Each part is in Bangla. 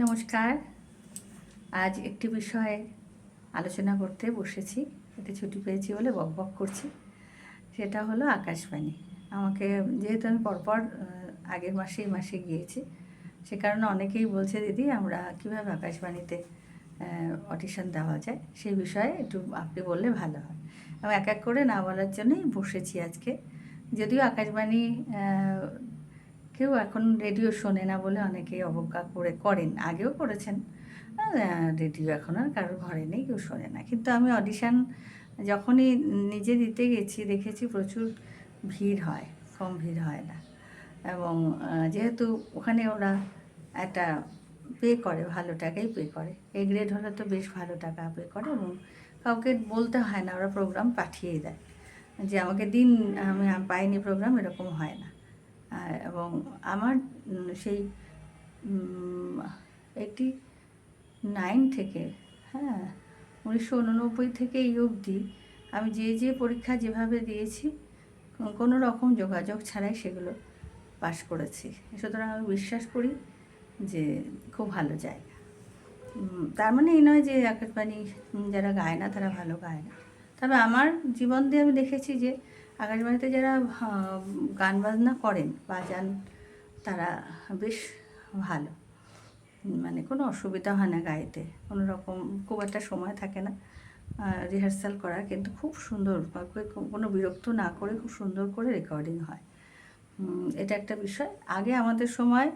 নমস্কার। আজ একটি বিষয়ে আলোচনা করতে বসেছি। এতে ছুটি পেয়েছি বলে বক বক করছি। সেটা হলো আকাশবাণী। আমাকে যেহেতু আমি পরপর আগের মাসেই মাসে গিয়েছি, সে কারণে অনেকেই বলছে, দিদি, আমরা কীভাবে আকাশবাণীতে অডিশন দেওয়া যায়? সেই বিষয়ে একটু আপনি বললে ভালো হয়। আমি এক এক করে না বলার জন্যই বসেছি আজকে। যদিও আকাশবাণী কেউ এখন রেডিও শোনে না বলে অনেকেই অবজ্ঞা করে করেন, আগেও করেছেন। রেডিও এখন আর কারোর ঘরে নেই, কেউ শোনে না। কিন্তু আমি অডিশান যখনই নিজে দিতে গেছি, দেখেছি প্রচুর ভিড় হয়, কম ভিড় হয় না। এবং যেহেতু ওখানে ওরা একটা পে করে, ভালো টাকাই পে করে। এ গ্রেড হলে তো বেশ ভালো টাকা পে করে এবং কাউকে বলতে হয় না, ওরা প্রোগ্রাম পাঠিয়ে দেয়। যে আমাকে দিন, আমি পাইনি প্রোগ্রাম এরকম হয় না। আর এবং আমার সেই এইটি নাইন থেকে হ্যাঁ উনিশশো উননব্বই থেকে এই অবধি আমি যে যে পরীক্ষা যেভাবে দিয়েছি কোনো রকম যোগাযোগ ছাড়াই সেগুলো পাশ করেছি। সুতরাং আমি বিশ্বাস করি যে খুব ভালো জায়গা। তার মানে এই নয় যে আকাশবাণী যারা গায় না তারা ভালো গায় না। তবে আমার জীবন দিয়ে আমি দেখেছি যে আকাশবাণীতে যারা গান বাজনা করেন, বাজান, তারা বেশ ভালো। মানে কোনো অসুবিধা হয় না গাইতে। কোনো রকম খুব একটা সময় থাকে না রিহার্সাল করার। কিন্তু খুব সুন্দর কোনো বিরক্ত না করে খুব সুন্দর করে রেকর্ডিং হয়। এটা একটা বিষয়। আগে আমাদের সময়,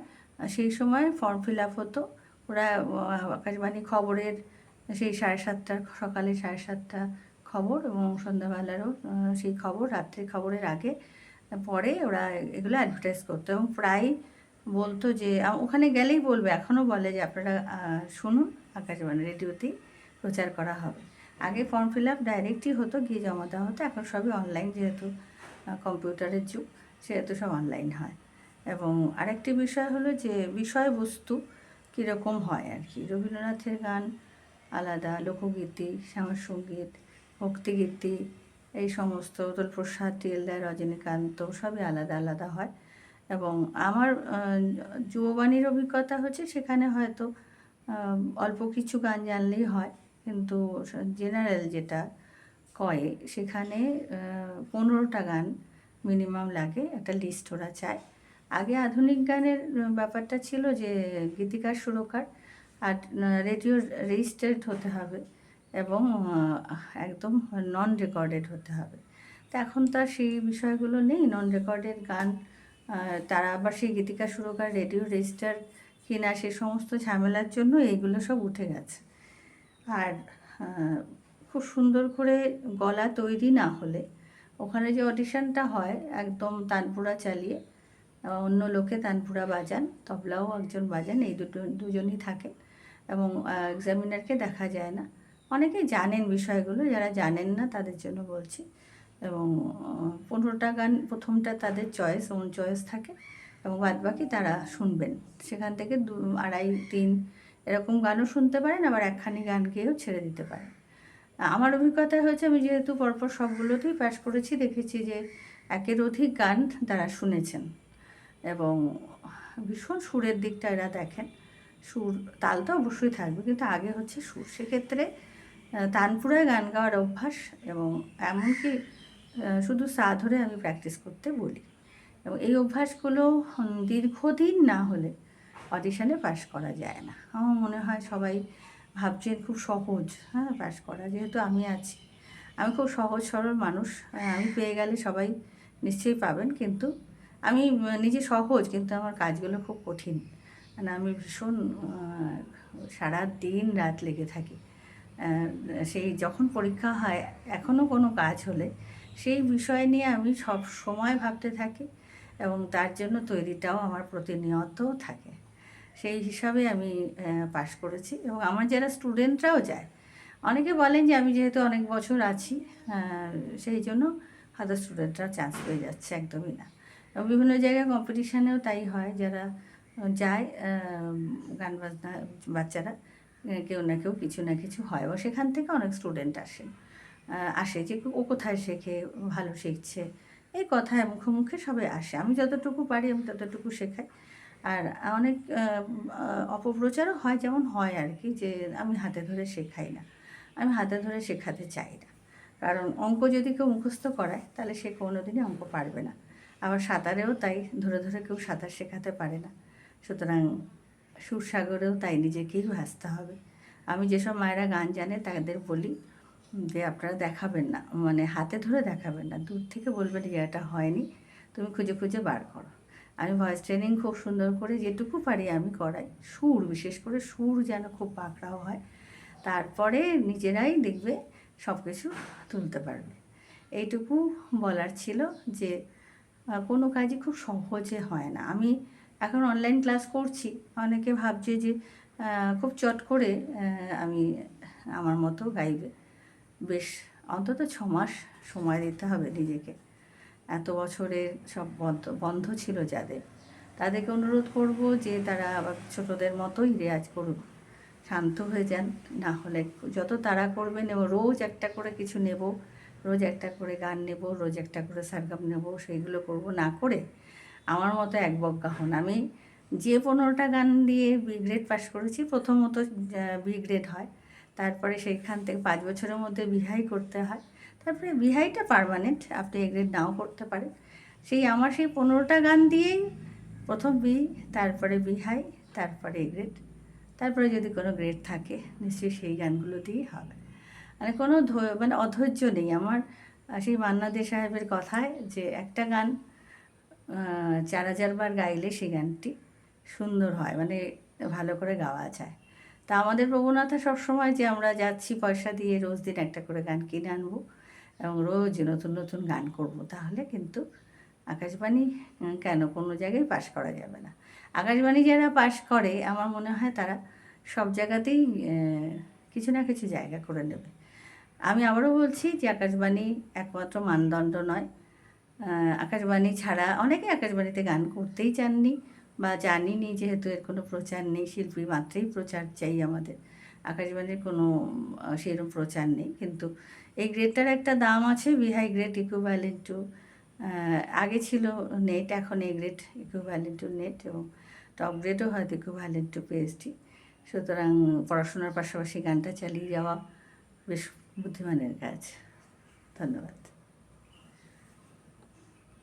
সেই সময় ফর্ম ফিল আপ হতো। ওরা আকাশবাণী খবরের সেই সাড়ে সাতটা সকালে সাড়ে সাতটা খবর এবং সন্ধ্যাবেলারও সেই খবর, রাত্রের খবরের আগে পরে ওরা এগুলো অ্যাডভার্টাইজ করতো এবং প্রায় বলতো যে ওখানে গেলেই বলবে, এখনও বলে যে, আপনারা শুনুন, আকাশবাণী রেডিওতেই প্রচার করা হবে। আগে ফর্ম ফিল আপ ডাইরেক্টই হতো, গিয়ে জমা দেওয়া হতো, এখন সবই অনলাইন যেহেতু কম্পিউটারের যুগ, সেহেতু সব অনলাইন হয়। এবং আরেকটি বিষয় হলো যে, বিষয়বস্তু কীরকম হয় আর কি? রবীন্দ্রনাথের গান আলাদা, লোকগীতি শ্যামাসঙ্গীত ভক্তিগীতি এই সমস্ত প্রসাদ টিলদার রজনীকান্ত, সবই আলাদা আলাদা হয়। এবং আমার যুববাণীর অভিজ্ঞতা হচ্ছে সেখানে হয়তো অল্প কিছু গান জানলেই হয়। কিন্তু জেনারেল যেটা কয়ে, সেখানে পনেরোটা গান মিনিমাম লাগে, একটা লিস্ট ওরা চায়। আগে আধুনিক গানের ব্যাপারটা ছিল যে গীতিকার, সুরকার, আর রেডিও রেজিস্টার্ড হতে হবে। এবং একদম নন রেকর্ডেড হতে হবে। তা এখন তো আর সেই বিষয়গুলো নেই নন রেকর্ডেড গান তারা আবার সেই গীতিকা সুরকার, রেডিও রেজিস্টার কিনা সে সমস্ত ঝামেলার জন্য এইগুলো সব উঠে গেছে। আর খুব সুন্দর করে গলা তৈরি না হলে ওখানে যে অডিশনটা হয়, একদম তানপুরা চালিয়ে অন্য লোকে তানপুরা বাজান, তবলাও একজন বাজান, এই দুটো, দুজনই থাকে এবং এক্সামিনারকে দেখা যায় না। অনেকেই জানেন বিষয়গুলো, যারা জানেন না তাদের জন্য বলছি। এবং পনেরোটা গান, প্রথমটা তাদের চয়েস ওন চয়েস থাকে এবং বাদ বাকি তারা শুনবেন। সেখান থেকে দু, আড়াই, তিন এরকম গানও শুনতে পারেন, আবার একখানি গান গেয়েও ছেড়ে দিতে পারেন। আমার অভিজ্ঞতা হয়েছে, আমি যেহেতু পরপর সবগুলোতেই পাশ করেছি, দেখেছি যে একের অধিক গান তারা শুনেছেন। এবং ভীষণ সুরের দিকটা এরা দেখেন। সুর, তাল তো অবশ্যই থাকবে, কিন্তু আগে হচ্ছে সুর। সেক্ষেত্রে তানপুরায় গান গাওয়ার অভ্যাস এবং এমনকি শুধু সা ধরে আমি প্র্যাকটিস করতে বলি। এবং এই অভ্যাসগুলো দীর্ঘদিন না হলে অডিশনে পাশ করা যায় না। আমার মনে হয় সবাই ভাবছেন খুব সহজ হ্যাঁ পাশ করা। যেহেতু আমি আছি, আমি খুব সহজ সরল মানুষ আমি পেয়ে গেলে সবাই নিশ্চয়ই পাবেন। কিন্তু আমি নিজে সহজ, কিন্তু আমার কাজগুলো খুব কঠিন। মানে আমি ভীষণ সারা দিন রাত লেগে থাকি। সেই যখন পরীক্ষা হয় এখনও কোনো কাজ হলে সেই বিষয় নিয়ে আমি সব সময় ভাবতে থাকি এবং তার জন্য তৈরিটাও আমার প্রতিনিয়ত থাকে। সেই হিসাবে আমি পাশ করেছি এবং আমার যারা স্টুডেন্টরাও যায়, অনেকে বলেন যে আমি যেহেতু অনেক বছর আছি সেই জন্য হয়তো স্টুডেন্টরা চান্স পেয়ে যাচ্ছে, একদমই না। বিভিন্ন জায়গায় কম্পিটিশানেও তাই হয়, যারা যায় গান বাজনা বাচ্চারা কেউ না কেউ কিছু না কিছু হয় এবং সেখান থেকে অনেক স্টুডেন্ট আসেন আসে যে ও কোথায় শেখে, ভালো শিখছে। এই কথায় মুখে মুখে সবাই আসে। আমি যতটুকু পারি আমি ততটুকু শেখাই। আর অনেক অপপ্রচারও হয়, যেমন হয় আর কি, যে আমি হাতে ধরে শেখাই না। আমি হাতে ধরে শেখাতে চাই না। কারণ অঙ্ক যদি কেউ মুখস্থ করায়, তাহলে সে কোনো দিনই অঙ্ক পারবে না। আবার সাঁতারেও তাই ধরে ধরে কেউ সাঁতার শেখাতে পারে না। সুতরাং সুরসাগরেও তাই নিজেকেই ভাসতে হবে। আমি যেসব মায়েরা গান জানে তাদের বলি যে আপনারা দেখাবেন না মানে হাতে ধরে দেখাবেন না, দূর থেকে বলবেন এটা হয়নি, তুমি খুঁজে খুঁজে বার করো। আমি ভয়েস ট্রেনিং খুব সুন্দর করে যেটুকু পারি আমি করাই। সুর, বিশেষ করে সুর যেন খুব পাকড়াও হয়, তারপরে নিজেরাই দেখবে সব কিছু তুলতে পারবে। এইটুকু বলার ছিল যে কোনো কাজই খুব সহজে হয় না। আমি এখন অনলাইন ক্লাস করছি। অনেকে ভাবছে যে খুব চট করে আমি আমার মতো গাইবে। বেশ, অন্তত ছ মাস সময় দিতে হবে নিজেকে। এত বছরের সব বন্ধ বন্ধ ছিল যাদের। তাদেরকে অনুরোধ করব যে, তারা আবার ছোটদের মতোই রেয়াজ করুক। শান্ত হয়ে যান। না হলে যত তারা করবেন এবং রোজ একটা করে কিছু নেব। রোজ একটা করে গান নেব, রোজ একটা করে সারগাম নেব, সেইগুলো করব। না করে আমার মতো এক বজ্ঞা হন। আমি যে পনেরোটা গান দিয়ে বি গ্রেড পাস করেছি, প্রথমত বি গ্রেড হয়। তারপরে সেইখান থেকে পাঁচ বছরের মধ্যে বিহাই করতে হয়। তারপরে বিহাইটা পারমানেন্ট আপনি এ গ্রেড নাও করতে পারেন। সেই আমার সেই পনেরোটা গান দিয়েই প্রথম বি তারপরে বিহাই তারপরে এ গ্রেড তারপরে যদি কোনো গ্রেড থাকে, নিশ্চয়ই সেই গানগুলো দিয়েই হবে। মানে কোনো মানে অধৈর্য নেই। আমার সেই মান্না দে সাহেবের কথায় যে একটা গান চার হাজার বার গাইলে সেই গানটি সুন্দর হয় মানে ভালো করে গাওয়া যায়। তা আমাদের প্রবণতা সবসময় যে আমরা যাচ্ছি পয়সা দিয়ে রোজ দিন একটা করে গান কিনে আনব এবং রোজ নতুন নতুন গান করব, তাহলে কিন্তু আকাশবাণী কেন কোনো জায়গায় পাশ করা যাবে না। আকাশবাণী যারা পাশ করে, আমার মনে হয় তারা সব জায়গাতেই কিছু না কিছু জায়গা করে নেবে। আমি আবারও বলছি যে আকাশবাণী একমাত্র মানদণ্ড নয় আকাশবাণী ছাড়া অনেকে আকাশবাণীতে গান করতেই চাননি বা জানিনি যেহেতু এর কোনো প্রচার নেই, শিল্পী মাত্রেই প্রচার চাই আমাদের। আকাশবাণীর কোনো সেরকম প্রচার নেই। কিন্তু এই গ্রেডটার একটা দাম আছে, বিহাই গ্রেড ইকুভ্যালেন্ট টু আগে ছিল নেট এখন এই গ্রেড ইকুভ্যালেন্ট টু নেট এবং টপ গ্রেডও হয়তো ইকুভ্যালেন্ট টু পিএইচডি সুতরাং পড়াশোনার পাশাপাশি গানটা চালিয়ে যাওয়া বেশ বুদ্ধিমানের কাজ। ধন্যবাদ।